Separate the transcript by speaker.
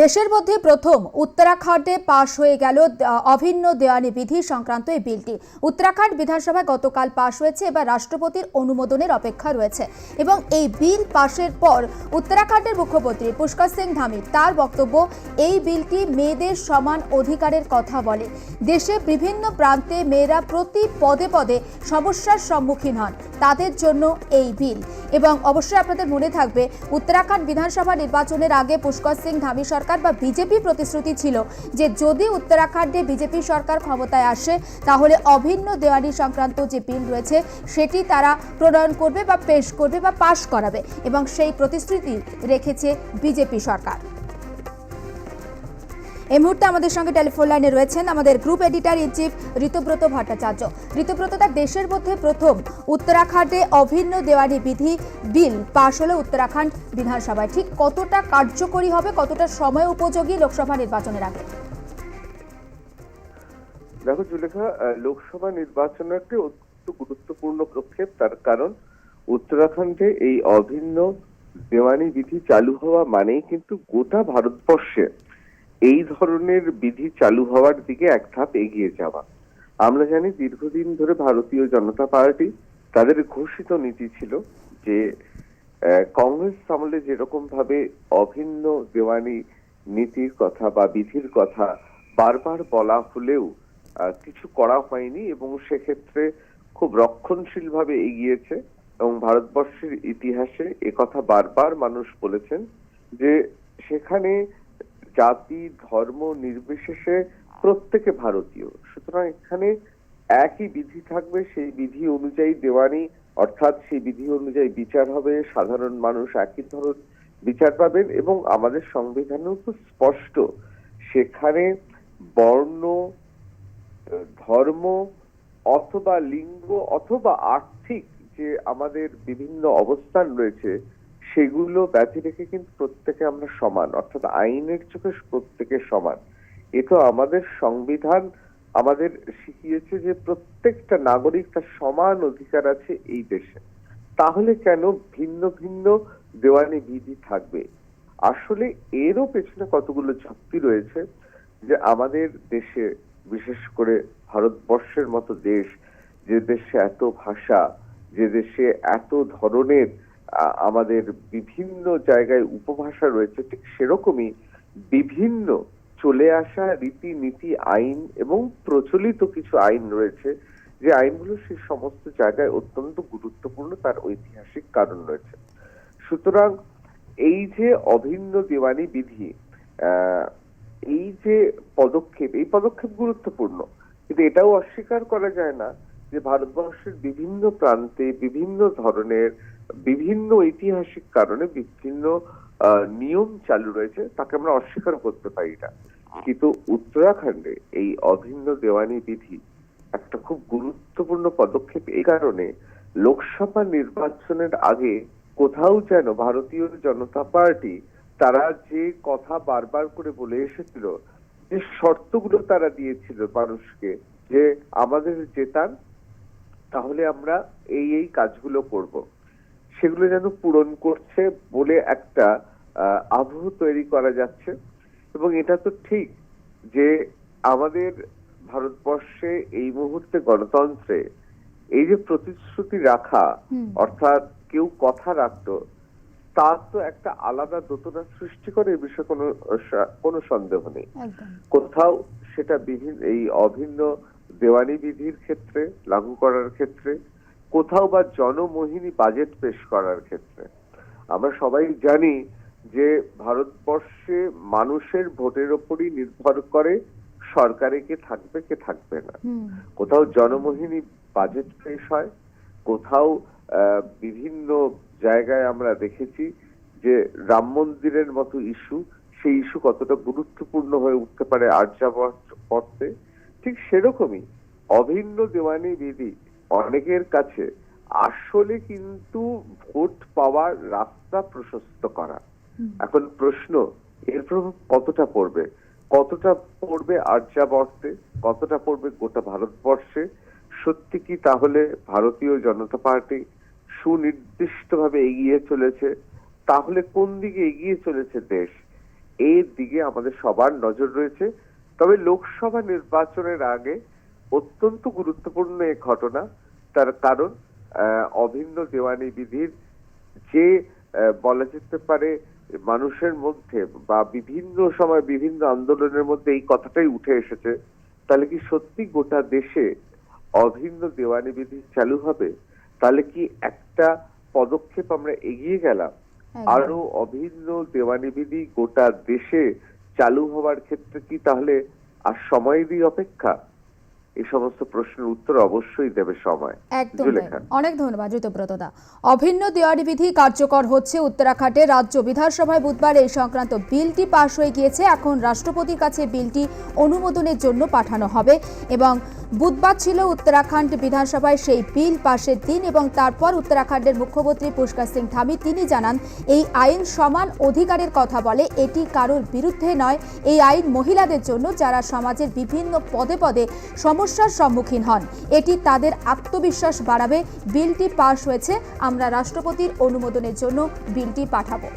Speaker 1: দেশের মধ্যে প্রথম উত্তরাখণ্ডে পাশ হয়ে গেল অভিন্ন দেওয়ানি বিধি সংক্রান্ত এই বিলটি। উত্তরাখণ্ড বিধানসভায় গতকাল পাশ হয়েছে, এবার রাষ্ট্রপতির অনুমোদনের অপেক্ষা রয়েছে। এবং এই বিল পাশের পর উত্তরাখণ্ডের মুখ্যমন্ত্রী পুষ্কর সিং ধামি তার বক্তব্য, এই বিলটি মেয়েদের সমান অধিকারের কথা বলে। দেশে বিভিন্ন প্রান্তে মেয়েরা প্রতি পদে পদে সমস্যার সম্মুখীন হন। তাদের জন্য এই বিল। এবং অবশ্যই আপনাদের মনে থাকবে, উত্তরাখণ্ড বিধানসভা নির্বাচনের আগে পুষ্কর সিং ধামি সরকার বা বিজেপি প্রতিশ্রুতি ছিল যে যদি উত্তরাখণ্ডে বিজেপি সরকার ক্ষমতায় আসে, তাহলে অভিন্ন দেওয়ানি সংক্রান্ত যে বিল রয়েছে, সেটি তারা প্রণয়ন করবে বা পেশ করবে বা পাশ করাবে এবং সেই প্রতিশ্রুতি রেখেছে বিজেপি সরকার। এই মুহূর্তে আমাদের সঙ্গে টেলিফোন লাইনে রয়েছেন আমাদের group editor in chief Ritabrata Bhattacharya. Ritabrata তার দেশের মধ্যে প্রথম উত্তরাখণ্ডে অভিন্ন দেওয়ানি বিধি বিল পাশ হলো উত্তরাখণ্ড বিধানসভায়। ঠিক কতটা কার্যকরী হবে, কতটা সময় উপযোগী লোকসভা নির্বাচনের আগে?
Speaker 2: দেখো জুলেখা লোকসভা নির্বাচন একটি অত্যন্ত গুরুত্বপূর্ণ পদক্ষেপ, তার কারণ উত্তরাখণ্ডে এই অভিন্ন দেওয়ানি বিধি চালু হওয়া মানেই কিন্তু গোটা ভারতবর্ষে এই ধরনের বিধি চালু হওয়ার দিকে এক ধাপ এগিয়ে যাওয়া। আমরা জানি দীর্ঘদিন ধরে ভারতীয় জনতা পার্টি তাদের ঘোষিত নীতি ছিল যে কংগ্রেস আমলে যেরকম ভাবে অভিন্ন দেওয়ানি নীতির কথা বা বিধির কথা বারবার বলা হলেও কিছু করা হয়নি এবং সেক্ষেত্রে খুব রক্ষণশীল ভাবে এগিয়েছে এবং ভারতবর্ষের ইতিহাসে একথা বারবার মানুষ বলেছেন যে, সেখানে জাতি, ধর্ম নির্বিশেষে প্রত্যেকে ভারতীয়। সুতরাং এখানে একই বিধি থাকবে, সেই বিধি অনুযায়ী দেওয়ানি, অর্থাৎ সেই বিধি অনুযায়ী বিচার হবে, সাধারণ মানুষ একই ধরন বিচার পাবেন এবং আমাদের সংবিধানেও তো স্পষ্ট, সেখানে বর্ণ, ধর্ম অথবা লিঙ্গ অথবা আর্থিক যে আমাদের বিভিন্ন অবস্থান রয়েছে সেগুলো ব্যতি রেখে কিন্তু প্রত্যেকে আমরা সমান, অর্থাৎ আইনের চোখে প্রত্যেকে সমান। এ তো আমাদের সংবিধান আমাদের শিখিয়েছে যে প্রত্যেকটা নাগরিক তার সমান অধিকার আছে এই দেশে। তাহলে কেন ভিন্ন ভিন্ন দেওয়ানি বিধি থাকবে? আসলে এরও পেছনে কতগুলো যুক্তি রয়েছে যে আমাদের দেশে, বিশেষ করে ভারতবর্ষের মতো দেশ, যে দেশে এত ভাষা, যে দেশে এত ধরনের আমাদের বিভিন্ন জায়গায় উপভাষা রয়েছে, ঠিক সেরকমই বিভিন্ন চলে আসা রীতিনীতি, আইন এবং প্রচলিত কিছু আইন রয়েছে। যে আইনগুলো সেই সমস্ত জায়গায় অত্যন্ত গুরুত্বপূর্ণ, তার ঐতিহাসিক কারণ রয়েছে। সুতরাং এই যে অভিন্ন দেওয়ানি বিধি এই যে পদক্ষেপ, এই পদক্ষেপ গুরুত্বপূর্ণ। কিন্তু এটাও অস্বীকার করা যায় না যে ভারতবর্ষের বিভিন্ন প্রান্তে বিভিন্ন ধরনের বিভিন্ন ঐতিহাসিক কারণে বিভিন্ন নিয়ম চালু রয়েছে, তাকে আমরা অস্বীকার করতে পারি না। কিন্তু উত্তরাখণ্ডে এই অভিন্ন দেওয়ানি বিধি একটা খুব গুরুত্বপূর্ণ পদক্ষেপ এই কারণে লোকসভা নির্বাচনের আগে কোথাও যেন ভারতীয় জনতা পার্টি তারা যে কথা বারবার করে বলে এসেছিল, যে শর্তগুলো তারা দিয়েছিল মানুষকে, যে আমাদের জেতান, তাহলে আমরা এই এই কাজগুলো করব। সেগুলো যেন পূরণ করছে বলে একটা আবহ তৈরি করা যাচ্ছে। এবং এটা তো ঠিক যে আমাদের ভারতবর্ষে এই মুহূর্তে গণতন্ত্রে এই যে প্রতিশ্রুতি রাখা অর্থাৎ কেউ কথা রাখতো তার তো একটা আলাদা দোতনা সৃষ্টি করে এ বিষয়ে কোনো কোনো সন্দেহ নেই। কোথাও সেটা বিভিন্ন এই অভিন্ন দেওয়ানি বিধির ক্ষেত্রে লাগু করার ক্ষেত্রে কোথাও বা জনমোহিনী বাজেট পেশ করার ক্ষেত্রে। আমরা সবাই জানি যে ভারতবর্ষে মানুষের ভোটের ওপরই নির্ভর করে সরকারে কে থাকবে কে থাকবে না। কোথাও জনমোহিনী বাজেট পেশ হয় কোথাও আহ, বিভিন্ন জায়গায় আমরা দেখেছি যে রাম মন্দিরের মতো ইস্যু সেই ইস্যু কতটা গুরুত্বপূর্ণ হয়ে উঠতে পারে আর্যাবর্তে ঠিক সেরকমই অভিন্ন দেওয়ানি বিধি অনেকের কাছে আসলে কিন্তু ভোট পাওয়ার রাস্তা প্রশস্ত করা। এখন প্রশ্ন এর প্রভাব কতটা পড়বে? কতটা পড়বে আর্যাবর্তে কতটা পড়বে গোটা ভারতবর্ষে? সত্যি কি তাহলে ভারতীয় জনতা পার্টি সুনির্দিষ্টভাবে এগিয়ে চলেছে? তাহলে কোন দিকে এগিয়ে চলেছে দেশ? এর দিকে আমাদের সবার নজর রয়েছে। তবে লোকসভা নির্বাচনের আগে অত্যন্ত গুরুত্বপূর্ণ এই ঘটনা। তার কারণ আহ, অভিন্ন দেওয়ানি বিধির যে বলা যেতে পারে মানুষের মধ্যে বা বিভিন্ন সময় বিভিন্ন আন্দোলনের মধ্যে এই কথাটাই উঠে এসেছে তাহলে কি সত্যি গোটা দেশে অভিন্ন দেওয়ানি বিধি চালু হবে? তাহলে কি একটা পদক্ষেপ আমরা এগিয়ে গেলাম? আরও অভিন্ন দেওয়ানি বিধি গোটা দেশে চালু হওয়ার ক্ষেত্রে কি তাহলে আর সময়েরই অপেক্ষা? এই সমস্ত প্রশ্নের উত্তর অবশ্যই দেবে সময়।
Speaker 1: একদম অনেক ধন্যবাদ ঋতব্রতদা। অভিন্ন দেওয়ারি বিধি কার্যকর হচ্ছে উত্তরাখণ্ডে। রাজ্য বিধানসভায় বুধবার এই সংক্রান্ত বিলটি পাশ হয়ে গিয়েছে। এখন রাষ্ট্রপতির কাছে বিলটি অনুমোদনের জন্য পাঠানো হবে এবং বুধবার ছিল উত্তরাখণ্ড বিধানসভায় সেই বিল পাশের দিন এবং তারপর উত্তরাখণ্ডের মুখ্যমন্ত্রী পুষ্কর সিং ধামি তিনি জানান, এই আইন সমান অধিকারের কথা বলে, এটি কারোর বিরুদ্ধে নয়। এই আইন মহিলাদের জন্য, যারা সমাজের বিভিন্ন পদে পদে সমস্যার সম্মুখীন হন, এটি তাদের আত্মবিশ্বাস বাড়াবে। বিলটি পাশ হয়েছে, আমরা রাষ্ট্রপতির অনুমোদনের জন্য বিলটি পাঠাবো।